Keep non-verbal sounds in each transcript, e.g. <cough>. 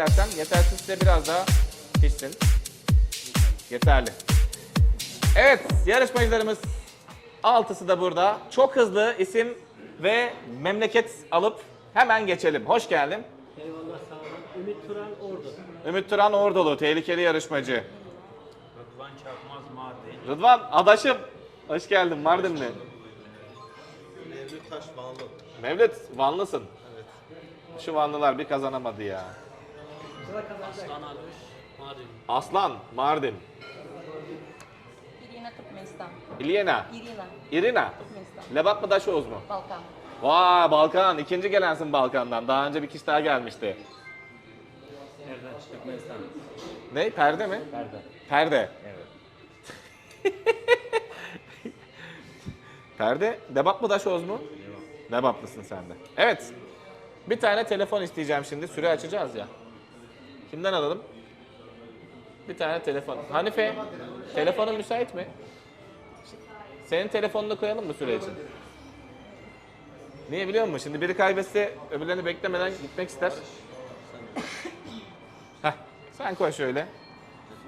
dersen yetersizse biraz daha pişsin. Yeterli. Evet yarışmacılarımız altısı da burada. Çok hızlı isim ve memleket alıp hemen geçelim. Hoş geldin. Eyvallah sağ olun. Ümit Turan Ordu. Ümit Turan Ordulu, tehlikeli yarışmacı. Rıdvan Çakmaz Mardin. Rıdvan, adaşım. Hoş geldin Mardinli. Mevlüt Taş Vanlı. Mevlüt, Vanlısın. Şu Vanlılar bir kazanamadı ya. Aslan Alış Mardin. Aslan, Mardin. Irina Turkmenistan. İlyena, Irina Irina. Turkmenistan. Lebat mı Daşoğuz mu? Balkan. Vay Balkan, ikinci gelensin Balkan'dan. Daha önce bir kişi daha gelmişti. Nereden Türkmenistan? Ne? Perde mi? Nerede? Perde. Evet. <laughs> Perde. Debat mı Daşoğuz mu? Debatlısın sen de. Evet. Bir tane telefon isteyeceğim şimdi. Süre açacağız ya. Kimden alalım? Bir tane telefon. Hanife, telefonun müsait mi? Senin telefonunu koyalım mı süre için? Niye biliyor musun? Şimdi biri kaybetse öbürlerini beklemeden gitmek ister. <laughs> Heh, sen koy şöyle.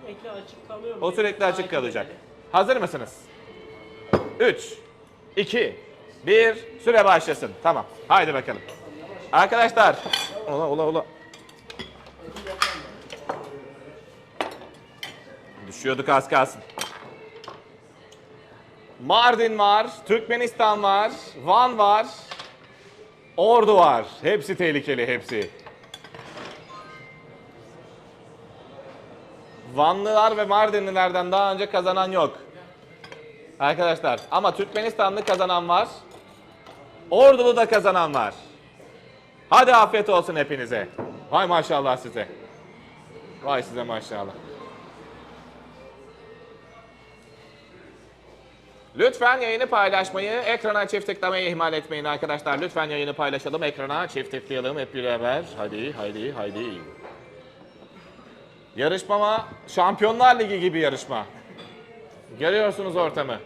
Sürekli açık kalıyor mu? O sürekli açık kalacak. Hazır mısınız? 3, 2, 1, süre başlasın. Tamam. Haydi bakalım. Arkadaşlar. Ola ola ola. Düşüyorduk az kalsın. Mardin var, Türkmenistan var, Van var, Ordu var. Hepsi tehlikeli, hepsi. Vanlılar ve Mardinlilerden daha önce kazanan yok. Arkadaşlar ama Türkmenistanlı kazanan var. Ordulu da kazanan var. Hadi afiyet olsun hepinize. Vay maşallah size. Vay size maşallah. Lütfen yayını paylaşmayı, ekrana çift tıklamayı ihmal etmeyin arkadaşlar. Lütfen yayını paylaşalım, ekrana çift tıklayalım hep beraber. Hadi, hadi, hadi. Yarışmama Şampiyonlar Ligi gibi yarışma. Görüyorsunuz ortamı.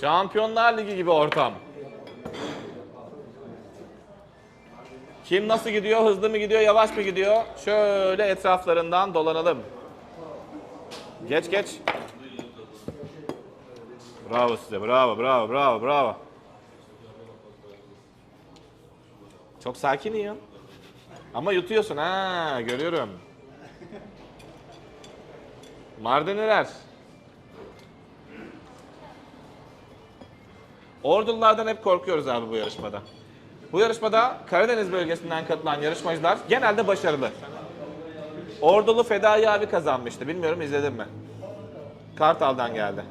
Şampiyonlar Ligi gibi ortam. Kim nasıl gidiyor, hızlı mı gidiyor, yavaş mı gidiyor? Şöyle etraflarından dolanalım. Geç geç. Bravo size, bravo, bravo, bravo, bravo. Çok sakin yiyorsun. Ama yutuyorsun ha görüyorum. Mardinliler. Ordululardan hep korkuyoruz abi bu yarışmada. Bu yarışmada Karadeniz bölgesinden katılan yarışmacılar genelde başarılı. Ordulu Fedai abi kazanmıştı. Bilmiyorum izledin mi? Kartal'dan geldi.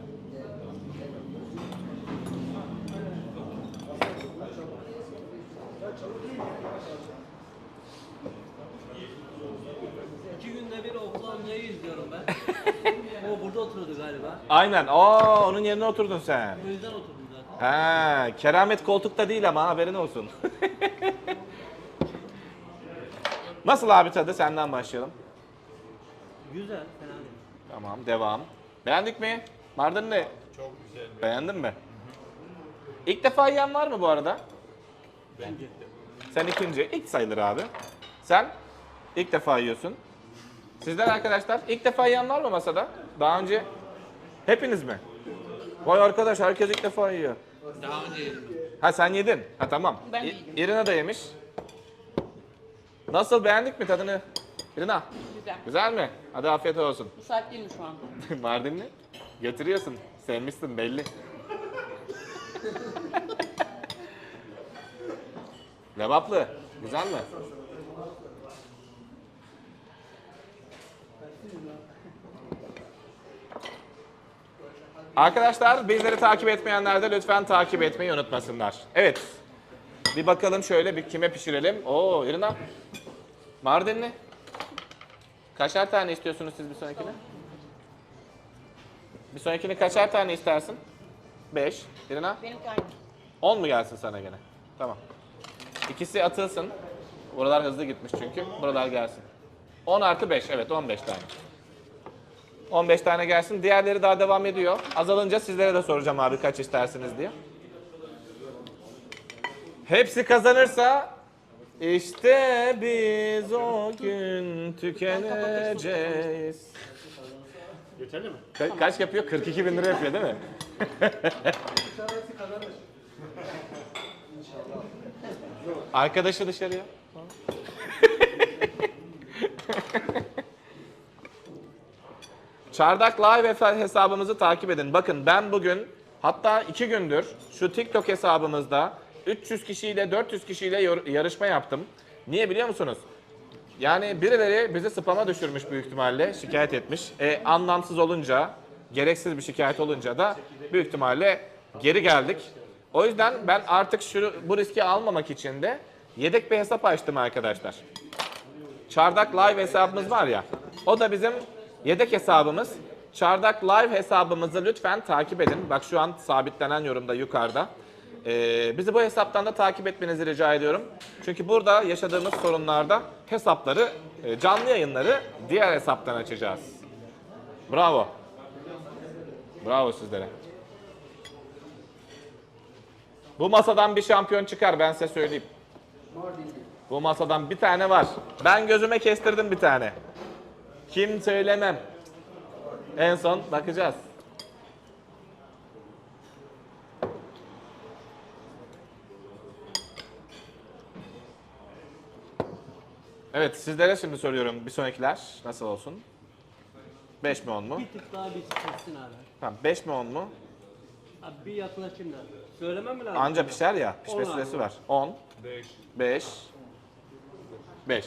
İki günde bir Oklahoma'yı izliyorum ben. o burada oturuyordu galiba. Aynen. Aa onun yerine oturdun sen. O yüzden oturdum zaten. Ha, keramet koltukta değil ama haberin olsun. <laughs> Nasıl abi tadı? Senden başlayalım. Güzel, fena değil. Tamam, devam. Beğendik mi? Mardin ne? Çok güzel. Beğendin mi? İlk defa yiyen var mı bu arada? Bence. Sen ikinci. İlk sayılır abi. Sen ilk defa yiyorsun. Sizler arkadaşlar ilk defa yiyen var mı masada? Daha önce hepiniz mi? Vay arkadaş herkes ilk defa yiyor. Daha önce yedim. Ha sen yedin. Ha tamam. Ben yedim. İrina da yemiş. Nasıl beğendik mi tadını? İrina Güzel. güzel mi? Hadi afiyet olsun. Müsait değilim şu an. <laughs> Mardinli götürüyorsun. Sevmişsin belli. <laughs> Levaplı. Güzel mi? Arkadaşlar bizleri takip etmeyenler de lütfen takip etmeyi unutmasınlar. Evet. Bir bakalım şöyle bir kime pişirelim. Oo İrina. Mardinli. Kaçar tane istiyorsunuz siz bir sonrakine? Bir sonrakini kaçar tane istersin? 5. Irina? Benimki aynı. 10 mu gelsin sana gene? Tamam. İkisi atılsın. Buralar hızlı gitmiş çünkü. Buralar gelsin. 10 artı 5. Evet 15 tane. 15 tane gelsin. Diğerleri daha devam ediyor. Azalınca sizlere de soracağım abi kaç istersiniz diye. Hepsi kazanırsa İşte biz o gün tükeneceğiz. Yeterli mi? Ka- kaç yapıyor? 42 bin lira yapıyor değil mi? <laughs> Arkadaşı dışarıya. <laughs> Çardak Live hesa- hesabımızı takip edin. Bakın ben bugün hatta iki gündür şu TikTok hesabımızda 300 kişiyle 400 kişiyle yarışma yaptım. Niye biliyor musunuz? Yani birileri bizi spama düşürmüş büyük ihtimalle, şikayet etmiş. E, anlamsız olunca, gereksiz bir şikayet olunca da büyük ihtimalle geri geldik. O yüzden ben artık şu bu riski almamak için de yedek bir hesap açtım arkadaşlar. Çardak Live hesabımız var ya. O da bizim yedek hesabımız. Çardak Live hesabımızı lütfen takip edin. Bak şu an sabitlenen yorumda yukarıda. Ee, bizi bu hesaptan da takip etmenizi rica ediyorum. Çünkü burada yaşadığımız sorunlarda hesapları, e, canlı yayınları diğer hesaptan açacağız. Bravo. Bravo sizlere. Bu masadan bir şampiyon çıkar ben size söyleyeyim. Bu masadan bir tane var. Ben gözüme kestirdim bir tane. Kim söylemem. En son bakacağız. Evet sizlere şimdi soruyorum bir sonrakiler nasıl olsun? 5 mi 10 mu? Bir tık daha bir çıksın abi. Tamam 5 mi 10 mu? Abi bir yaklaşayım da. Söylemem mi lazım? Anca pişer ya. Pişme On süresi var. 10, 5. 5, 5.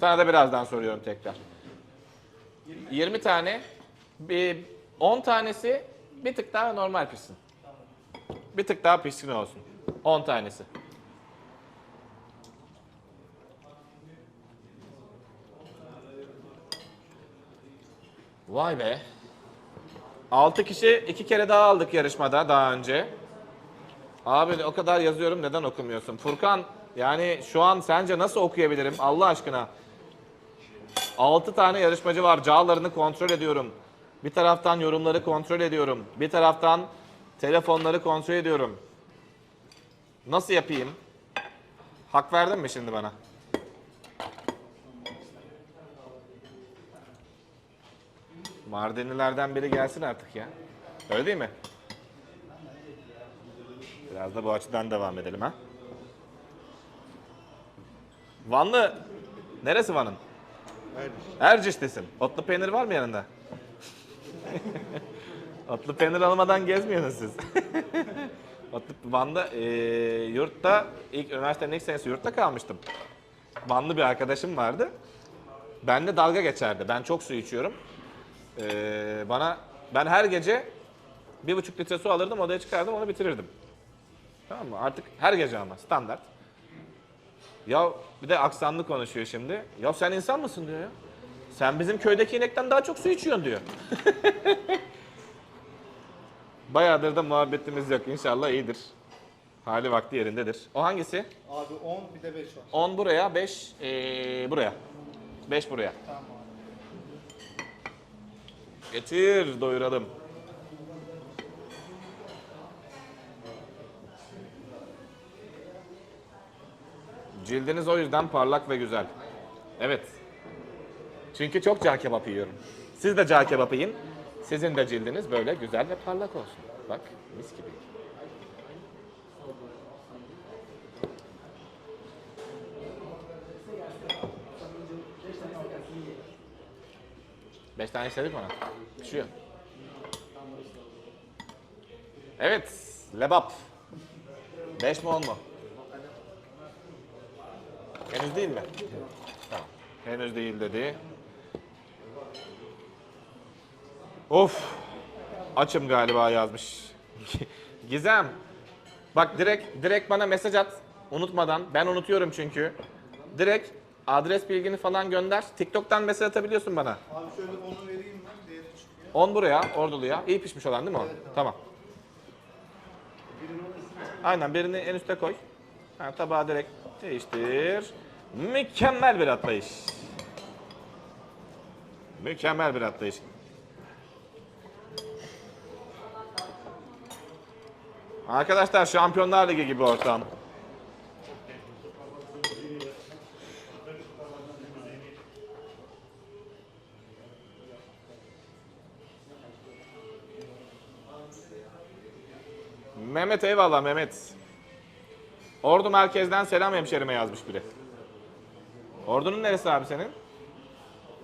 Sana da birazdan soruyorum tekrar. 20 tane, bir 10 tanesi bir tık daha normal pişsin. Bir tık daha pişkin olsun. 10 tanesi. Vay be. 6 kişi iki kere daha aldık yarışmada daha önce. Abi o kadar yazıyorum neden okumuyorsun? Furkan yani şu an sence nasıl okuyabilirim Allah aşkına? 6 tane yarışmacı var. Cağlarını kontrol ediyorum. Bir taraftan yorumları kontrol ediyorum. Bir taraftan telefonları kontrol ediyorum. Nasıl yapayım? Hak verdin mi şimdi bana? Mardinlilerden biri gelsin artık ya. Öyle değil mi? Biraz da bu açıdan devam edelim ha. Vanlı, neresi Van'ın? Erciş'tesin. Otlu peynir var mı yanında? <laughs> Otlu peynir almadan gezmiyorsunuz siz. <laughs> Otlu, Van'da e, yurtta, ilk üniversitenin ilk senesi yurtta kalmıştım. Vanlı bir arkadaşım vardı. Benle dalga geçerdi. Ben çok su içiyorum. E, bana, ben her gece bir buçuk litre su alırdım, odaya çıkardım, onu bitirirdim. Tamam mı? Artık her gece ama standart. Ya bir de aksanlı konuşuyor şimdi. Ya sen insan mısın diyor ya. Sen bizim köydeki inekten daha çok su içiyorsun diyor. <laughs> Bayağıdır da muhabbetimiz yok. İnşallah iyidir. Hali vakti yerindedir. O hangisi? Abi 10 bir de 5 var. 10 buraya, 5 buraya. 5 buraya. Tamam abi. Getir doyuralım. Cildiniz o yüzden parlak ve güzel. Evet. Çünkü çok cağ kebap yiyorum. Siz de cağ kebap yiyin. Sizin de cildiniz böyle güzel ve parlak olsun. Bak mis gibi. Beş tane istedik ona. Pişiyor. Evet. Lebap. Beş mi on mu? Henüz değil mi? Tamam. Henüz değil dedi. Of. Açım galiba yazmış. <laughs> Gizem. Bak direkt direkt bana mesaj at. Unutmadan. Ben unutuyorum çünkü. Direkt adres bilgini falan gönder. TikTok'tan mesaj atabiliyorsun bana. Abi şöyle 10'u vereyim ben. Değeri çıkıyor. 10 buraya, orduluya. İyi pişmiş olan değil mi o? Tamam. Aynen birini en üste koy. Ha, tabağı direkt Değiştir. Mükemmel bir atlayış. Mükemmel bir atlayış. Arkadaşlar Şampiyonlar Ligi gibi ortam. Mehmet eyvallah Mehmet. Ordu merkezden selam hemşerime yazmış biri. Ordunun neresi abi senin?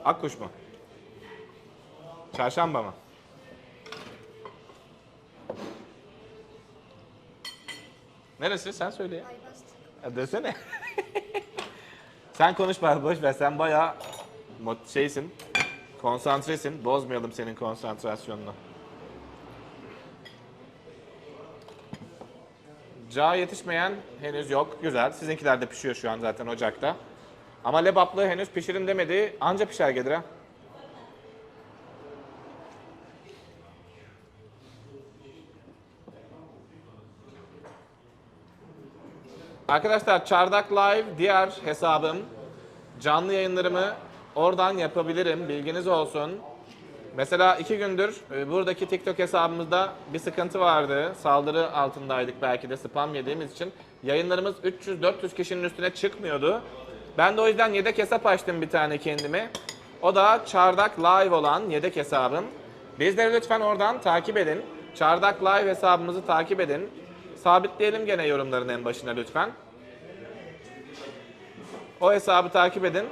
Akkuş mu? Çarşamba mı? Neresi? Sen söyle ya. Ya desene. <laughs> sen konuşma boş ver. Sen bayağı şeysin. Konsantresin. Bozmayalım senin konsantrasyonunu. Ca yetişmeyen henüz yok. Güzel. Sizinkiler de pişiyor şu an zaten ocakta. Ama lebaplı henüz pişirin demedi. Anca pişer gelir ha. Arkadaşlar Çardak Live diğer hesabım. Canlı yayınlarımı oradan yapabilirim. Bilginiz olsun. Mesela iki gündür e, buradaki TikTok hesabımızda bir sıkıntı vardı. Saldırı altındaydık belki de spam yediğimiz için. Yayınlarımız 300-400 kişinin üstüne çıkmıyordu. Ben de o yüzden yedek hesap açtım bir tane kendime. O da Çardak Live olan yedek hesabım. Bizleri lütfen oradan takip edin. Çardak Live hesabımızı takip edin. Sabitleyelim gene yorumların en başına lütfen. O hesabı takip edin.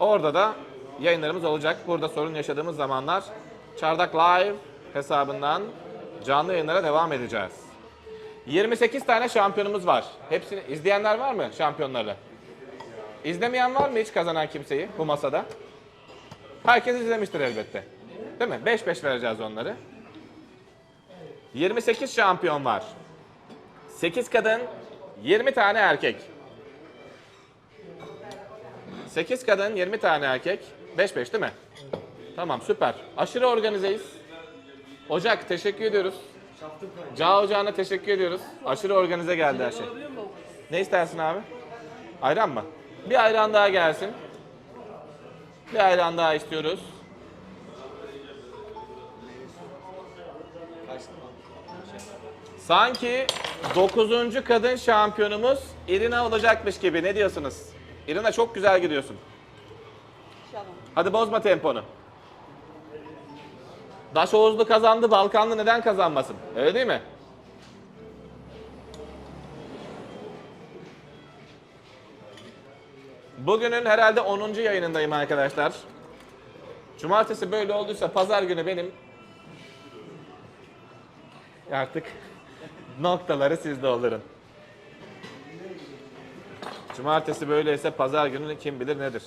Orada da yayınlarımız olacak. Burada sorun yaşadığımız zamanlar Çardak Live hesabından canlı yayınlara devam edeceğiz. 28 tane şampiyonumuz var. Hepsini izleyenler var mı şampiyonları? İzlemeyen var mı hiç kazanan kimseyi bu masada? Herkes izlemiştir elbette. Değil mi? 5-5 vereceğiz onları. 28 şampiyon var. 8 kadın, 20 tane erkek. 8 kadın, 20 tane erkek. 5-5 değil mi? Tamam süper. Aşırı organizeyiz. Ocak teşekkür ediyoruz. Ca Ocağı'na teşekkür ediyoruz. Aşırı organize geldi her şey. Ne istersin abi? Ayran mı? Bir ayran daha gelsin. Bir ayran daha istiyoruz. Sanki 9. kadın şampiyonumuz Irina olacakmış gibi. Ne diyorsunuz? Irina çok güzel gidiyorsun. Hadi bozma temponu. Daş Oğuzlu kazandı, Balkanlı neden kazanmasın? Öyle değil mi? Bugünün herhalde 10. yayınındayım arkadaşlar. Cumartesi böyle olduysa pazar günü benim artık <laughs> noktaları siz doldurun. Cumartesi böyleyse pazar günü kim bilir nedir?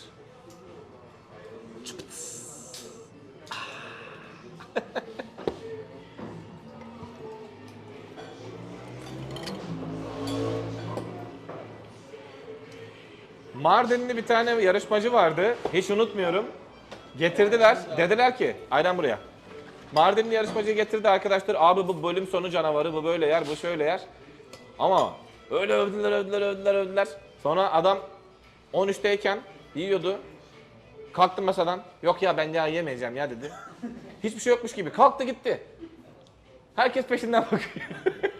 Mardinli bir tane yarışmacı vardı. Hiç unutmuyorum. Getirdiler. Dediler ki aynen buraya. Mardinli yarışmacıyı getirdi arkadaşlar. Abi bu bölüm sonu canavarı. Bu böyle yer, bu şöyle yer. Ama öyle övdüler, övdüler, övdüler, övdüler. Sonra adam 13'teyken yiyordu. Kalktı masadan. Yok ya ben ya yemeyeceğim ya dedi. Hiçbir şey yokmuş gibi. Kalktı gitti. Herkes peşinden bakıyor. <laughs>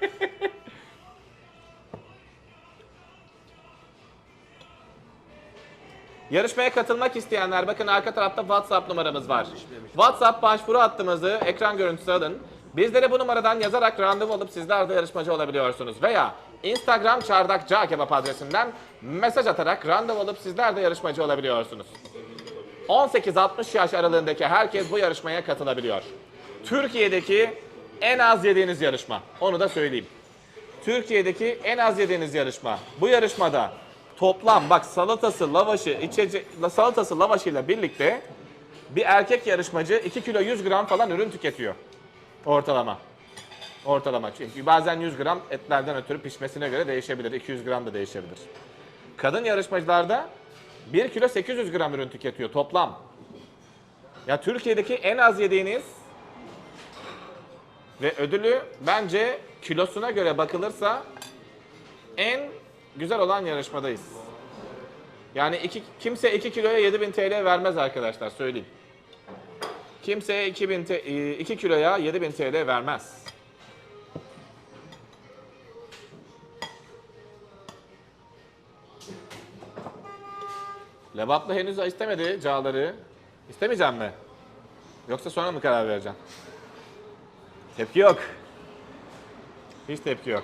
Yarışmaya katılmak isteyenler bakın arka tarafta WhatsApp numaramız var. WhatsApp başvuru hattımızı ekran görüntüsü alın. Bizlere bu numaradan yazarak randevu alıp sizler de yarışmacı olabiliyorsunuz. Veya Instagram çardak Cağ kebap adresinden mesaj atarak randevu alıp sizler de yarışmacı olabiliyorsunuz. 18-60 yaş aralığındaki herkes bu yarışmaya katılabiliyor. Türkiye'deki en az yediğiniz yarışma. Onu da söyleyeyim. Türkiye'deki en az yediğiniz yarışma. Bu yarışmada toplam bak salatası, lavaşı, içecek, salatası, lavaşıyla birlikte bir erkek yarışmacı 2 kilo 100 gram falan ürün tüketiyor. Ortalama. Ortalama. Çünkü bazen 100 gram etlerden ötürü pişmesine göre değişebilir. 200 gram da değişebilir. Kadın yarışmacılarda 1 kilo 800 gram ürün tüketiyor toplam. Ya Türkiye'deki en az yediğiniz ve ödülü bence kilosuna göre bakılırsa en güzel olan yarışmadayız. Yani iki, kimse 2 kiloya 7000 TL vermez arkadaşlar söyleyeyim. Kimseye 2000 te- e, 2 kiloya 7000 TL vermez. Lebaplı henüz istemedi cağları. İstemeyeceğim mi? Yoksa sonra mı karar vereceğim? Tepki yok. Hiç tepki yok.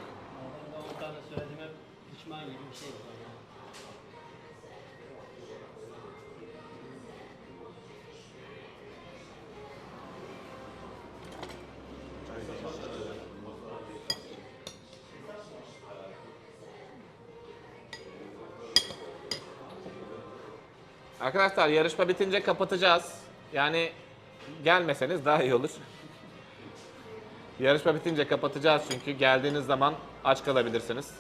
Arkadaşlar yarışma bitince kapatacağız. Yani gelmeseniz daha iyi olur. Yarışma bitince kapatacağız çünkü geldiğiniz zaman aç kalabilirsiniz.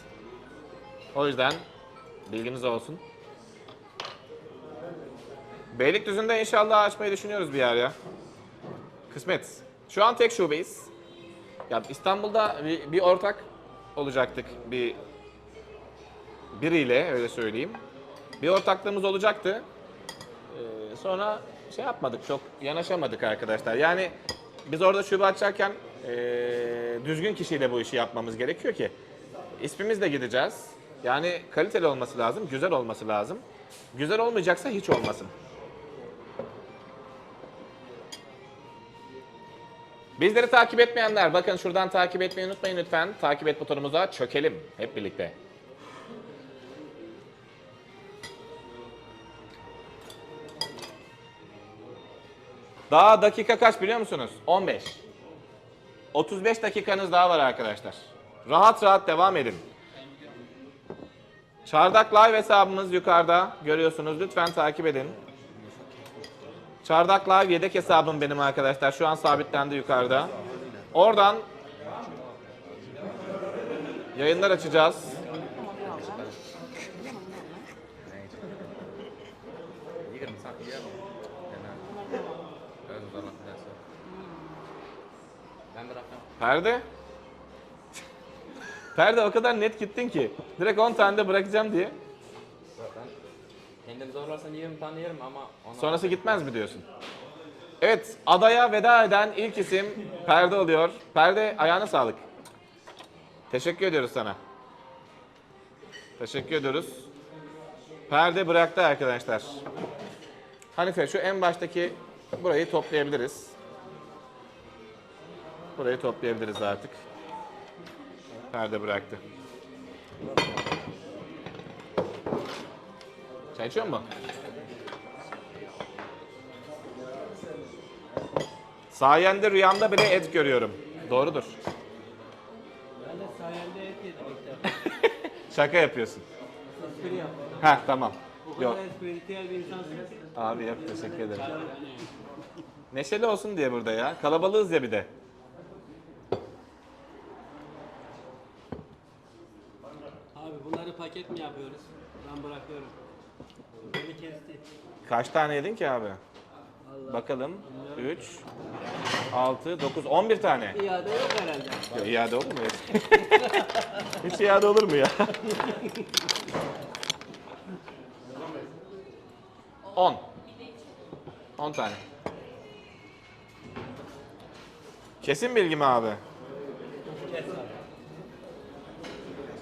O yüzden bilginiz olsun. Beylikdüzü'nde inşallah açmayı düşünüyoruz bir yer ya. Kısmet. Şu an tek şubeyiz. Ya İstanbul'da bir, bir ortak olacaktık bir biriyle öyle söyleyeyim. Bir ortaklığımız olacaktı. Sonra şey yapmadık, çok yanaşamadık arkadaşlar. Yani biz orada şube açarken ee, düzgün kişiyle bu işi yapmamız gerekiyor ki. İsmimizle gideceğiz. Yani kaliteli olması lazım, güzel olması lazım. Güzel olmayacaksa hiç olmasın. Bizleri takip etmeyenler bakın şuradan takip etmeyi unutmayın lütfen. Takip et butonumuza çökelim hep birlikte. Daha dakika kaç biliyor musunuz? 15. 35 dakikanız daha var arkadaşlar. Rahat rahat devam edin. Çardak Live hesabımız yukarıda. Görüyorsunuz. Lütfen takip edin. Çardak Live yedek hesabım benim arkadaşlar. Şu an sabitlendi yukarıda. Oradan yayınlar açacağız. Perde. Perde o kadar net gittin ki. Direkt 10 tane de bırakacağım diye. Ben kendim zorlarsan 20 tane yerim ama ona Sonrası gitmez mi diyorsun? Evet, adaya veda eden ilk isim Perde oluyor. Perde ayağına sağlık. Teşekkür ediyoruz sana. Teşekkür ediyoruz. Perde bıraktı arkadaşlar. Hanife şu en baştaki burayı toplayabiliriz. Burayı toplayabiliriz artık. Perde bıraktı. Çay içiyor musun? Sayende rüyamda bile et görüyorum. Doğrudur. Ben de sayende et yedim. Şaka yapıyorsun. Espri yaptım. Ha tamam. Yok. Abi yok teşekkür ederim. Neşeli olsun diye burada ya. Kalabalığız ya bir de. Abi bunları paket mi yapıyoruz? Ben bırakıyorum. Beni kesti. Kaç tane yedin ki abi? Bakalım. 3, 6, 9, 11 tane. İade yok herhalde. Ya, iade olur mu? <laughs> Hiç iade olur mu ya? <laughs> 10. 10 tane. Kesin bilgi mi abi?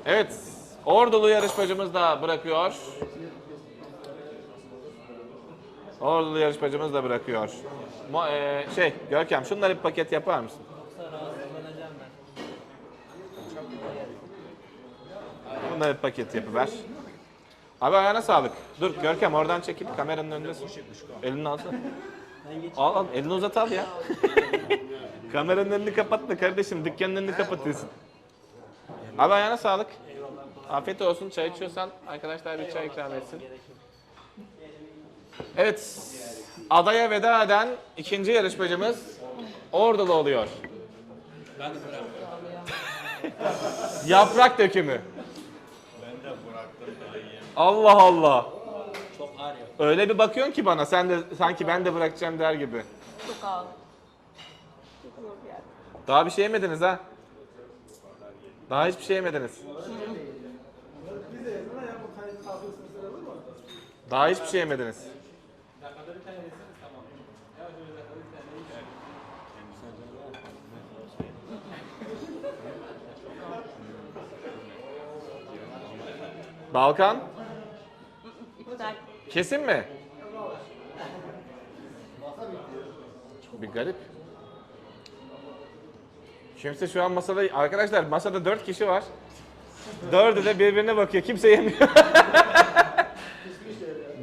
Evet. Ordulu yarışmacımız da bırakıyor. Ordulu yarışmacımız da bırakıyor. Mo- eee, şey Görkem şunları bir paket yapar mısın? Bunları bir paket yapıver. Abi ayağına sağlık. Dur Görkem oradan çekil. Kameranın önündesin. Elini alsana. Al al elini uzat al ya. <laughs> Kameranın önünü kapatma kardeşim. Dükkanın önünü kapatıyorsun. Abi ayağına sağlık. Afiyet olsun. Çay içiyorsan arkadaşlar bir çay ikram etsin. Evet. Adaya veda eden ikinci yarışmacımız Ordulu oluyor. Ben de bıraktım. <laughs> Yaprak dökümü. Ben de bıraktım. Allah Allah. Çok ağır yok. Öyle bir bakıyorsun ki bana sen de sanki ben de bırakacağım der gibi. Çok ağır. Çok zor bir yer. Daha bir şey yemediniz ha? Daha hiçbir şey yemediniz. Daha hiçbir şey yemediniz. Balkan? Kesin mi? Bir garip. Kimse şu an masada... Arkadaşlar masada dört kişi var. Dördü de birbirine bakıyor. Kimse yemiyor. <laughs>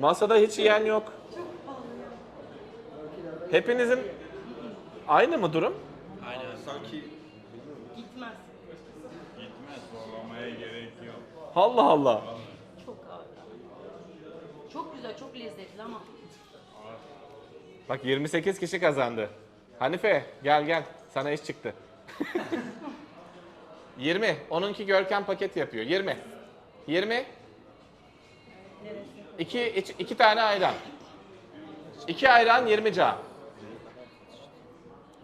masada hiç yiyen yok. Hepinizin aynı mı durum? Gitmez. Gitmez zorlamaya gerek yok. Allah Allah. Çok ağır. Çok güzel, çok lezzetli ama Bak 28 kişi kazandı. Hanife gel gel. Sana iş çıktı. <laughs> 20. Onunki Görkem paket yapıyor. 20. 20. İki, iç- iki tane ayran. İki ayran 20 ca.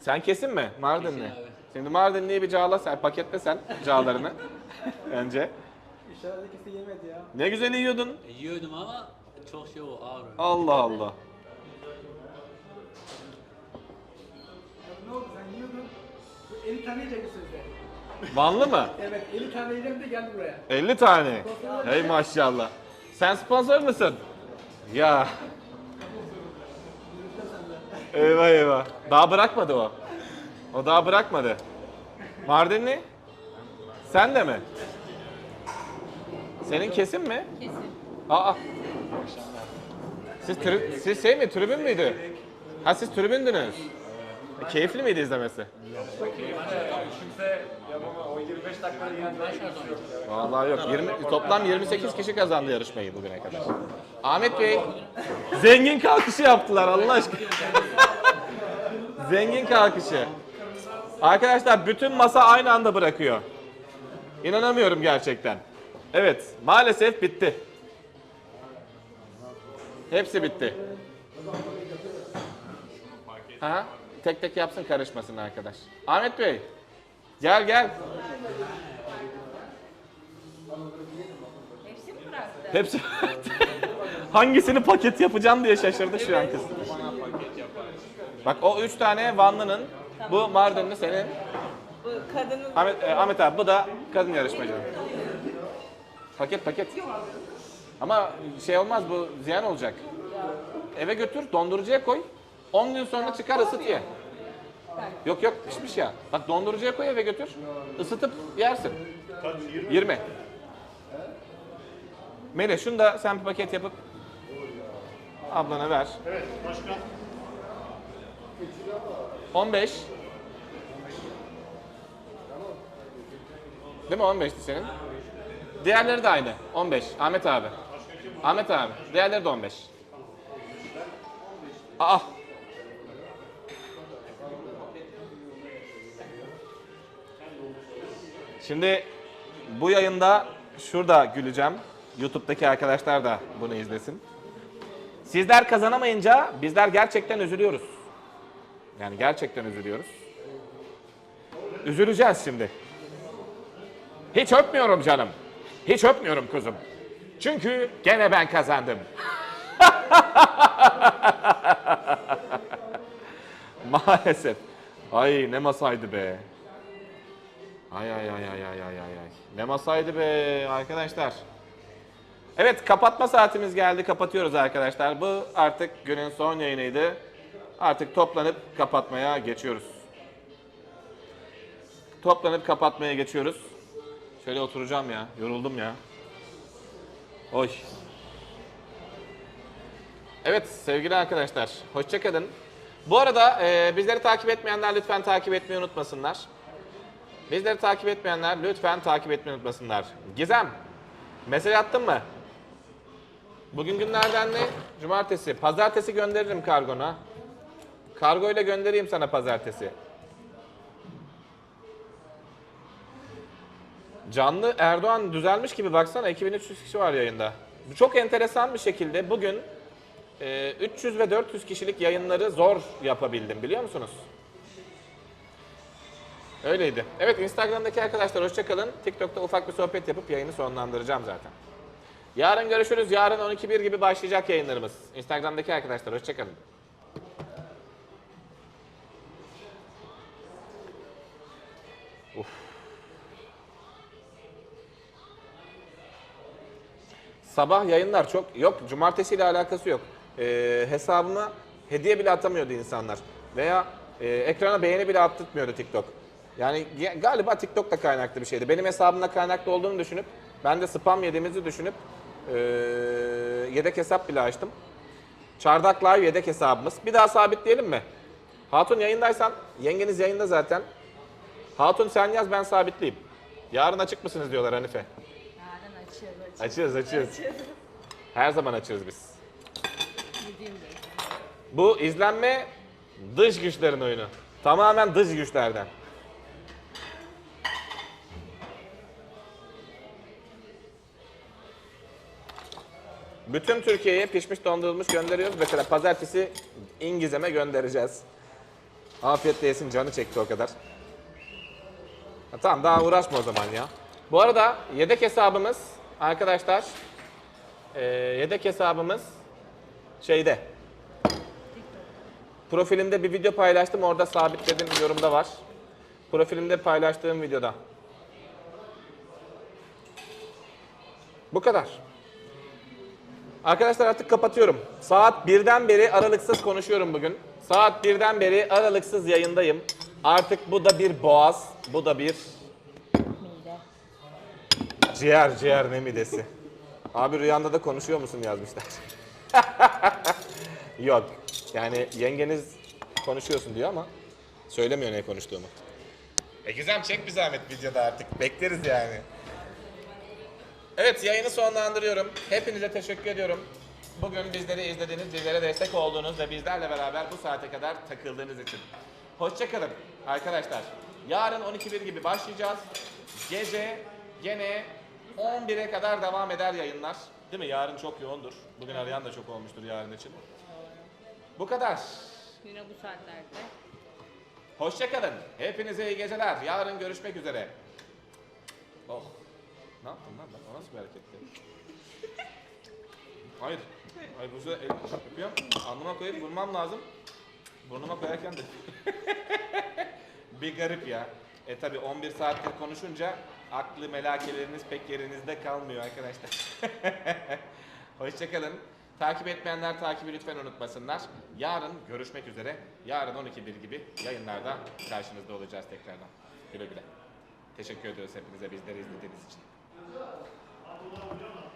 Sen kesin mi? Mardinli. Kesin. Şimdi Mardinli'yi bir cağla sen, paketle sen cağlarını. <laughs> Önce. İnşallah ikisi yemedi ya. Ne güzel yiyordun. E, yiyordum ama çok şey o ağır. Allah Allah. Ne oldu sen yiyordun? Bu 50 tane yiyecek sözde. Vanlı mı? Evet 50 tane yiyeceğim de geldi buraya. 50 tane. Hey maşallah. Sen sponsor musun? Ya. Eyvah eyvah. Daha bırakmadı o. O daha bırakmadı. Mardinli? Sen de mi? Senin kesin mi? kesin. Aa. Siz, tri- siz şey mi, tribün müydü? Ha siz tribündünüz. E, Keyifli miydi izlemesi? Vallahi yok. 20, toplam 28 kişi kazandı yarışmayı bugüne kadar. Ahmet Bey, zengin kalkışı yaptılar Allah aşkına. <laughs> zengin kalkışı. Arkadaşlar bütün masa aynı anda bırakıyor. İnanamıyorum gerçekten. Evet, maalesef bitti. Hepsi bitti. Ha? Tek tek yapsın karışmasın arkadaş. Ahmet Bey, gel gel. Hepsi mi bıraktı? Hepsi <laughs> Hangisini paket yapacağım diye şaşırdı şu an kız. Bak o üç tane Vanlı'nın, bu Mardinli senin. Bu kadının Ahmet, e, Ahmet abi bu da kadın yarışmacı. Paket paket. Ama şey olmaz bu ziyan olacak. Eve götür dondurucuya koy. 10 gün sonra çıkar ısıt ye. Yok yok pişmiş ya. Bak dondurucuya koy eve götür. Isıtıp yersin. 20. Melih şunu da sen bir paket yapıp ablana ver. Evet başkan. 15. Değil mi 15'ti senin? Diğerleri de aynı. 15. Ahmet abi. Ahmet abi. Diğerleri de 15. Aa. Şimdi bu yayında şurada güleceğim. YouTube'daki arkadaşlar da bunu izlesin. Sizler kazanamayınca bizler gerçekten üzülüyoruz. Yani gerçekten üzülüyoruz. Üzüleceğiz şimdi. Hiç öpmüyorum canım. Hiç öpmüyorum kuzum. Çünkü gene ben kazandım. <laughs> Maalesef. Ay ne masaydı be. Ay ay ay ay ay ay ay. Ne masaydı be arkadaşlar. Evet kapatma saatimiz geldi. Kapatıyoruz arkadaşlar. Bu artık günün son yayınıydı. Artık toplanıp kapatmaya geçiyoruz. Toplanıp kapatmaya geçiyoruz. Şöyle oturacağım ya. Yoruldum ya. Oy. Evet sevgili arkadaşlar. Hoşçakalın. Bu arada e, bizleri takip etmeyenler lütfen takip etmeyi unutmasınlar. Bizleri takip etmeyenler lütfen takip etmeyi unutmasınlar. Gizem. Mesaj attın mı? Bugün günlerden ne? Cumartesi. Pazartesi gönderirim kargona. Kargo ile göndereyim sana pazartesi. Canlı Erdoğan düzelmiş gibi baksana 2300 kişi var yayında. Bu çok enteresan bir şekilde bugün e, 300 ve 400 kişilik yayınları zor yapabildim biliyor musunuz? Öyleydi. Evet Instagram'daki arkadaşlar hoşçakalın. TikTok'ta ufak bir sohbet yapıp yayını sonlandıracağım zaten. Yarın görüşürüz. Yarın 12.1 gibi başlayacak yayınlarımız. Instagram'daki arkadaşlar hoşçakalın. Sabah yayınlar çok yok. Cumartesiyle alakası yok. Ee, hesabıma hediye bile atamıyordu insanlar. Veya e, ekrana beğeni bile attırtmıyordu TikTok. Yani galiba TikTok'ta kaynaklı bir şeydi. Benim hesabımda kaynaklı olduğunu düşünüp, ben de spam yediğimizi düşünüp eee, yedek hesap bile açtım. Çardak Live yedek hesabımız. Bir daha sabitleyelim mi? Hatun yayındaysan, yengeniz yayında zaten. Hatun sen yaz ben sabitleyeyim. Yarın açık mısınız diyorlar Hanife. Yarın açıyoruz açıyoruz. Açıyoruz, açıyoruz. Her zaman açıyoruz biz. Bu izlenme dış güçlerin oyunu. Tamamen dış güçlerden. Bütün Türkiye'ye pişmiş dondurulmuş gönderiyoruz. Mesela pazartesi İngizem'e göndereceğiz. Afiyetle yesin canı çekti o kadar. Ha, tamam daha uğraşma o zaman ya. Bu arada yedek hesabımız arkadaşlar eee, yedek hesabımız şeyde Profilimde bir video paylaştım. Orada sabitledim. Yorumda var. Profilimde paylaştığım videoda. Bu kadar. Arkadaşlar artık kapatıyorum. Saat 1'den beri aralıksız konuşuyorum bugün. Saat 1'den beri aralıksız yayındayım. Artık bu da bir boğaz, bu da bir Mide. ciğer, ciğer ne midesi. Abi rüyanda da konuşuyor musun yazmışlar. <laughs> Yok. Yani yengeniz konuşuyorsun diyor ama söylemiyor ne konuştuğumu. E Gizem çek bir zahmet videoda artık. Bekleriz yani. Evet yayını sonlandırıyorum. Hepinize teşekkür ediyorum. Bugün bizleri izlediğiniz, bizlere destek olduğunuz ve bizlerle beraber bu saate kadar takıldığınız için. Hoşçakalın arkadaşlar. Yarın 12.1 gibi başlayacağız. Gece gene 11'e kadar devam eder yayınlar. Değil mi? Yarın çok yoğundur. Bugün arayan da çok olmuştur yarın için. Bu kadar. Yine bu saatlerde. Hoşçakalın. Hepinize iyi geceler. Yarın görüşmek üzere. Oh. Ne yaptın lan ben? O nasıl bir hareketti? Hayır. Hayır bu sefer elim yapıyorum. Alnıma koyup vurmam lazım. Burnuma koyarken de. <laughs> bir garip ya. E tabi 11 saattir konuşunca aklı melakeleriniz pek yerinizde kalmıyor arkadaşlar. <laughs> Hoşçakalın. Takip etmeyenler takibi lütfen unutmasınlar. Yarın görüşmek üzere. Yarın 12.1 gibi yayınlarda karşınızda olacağız tekrardan. Güle güle. Teşekkür ediyoruz hepinize bizleri izlediğiniz için. Abdullah Hocam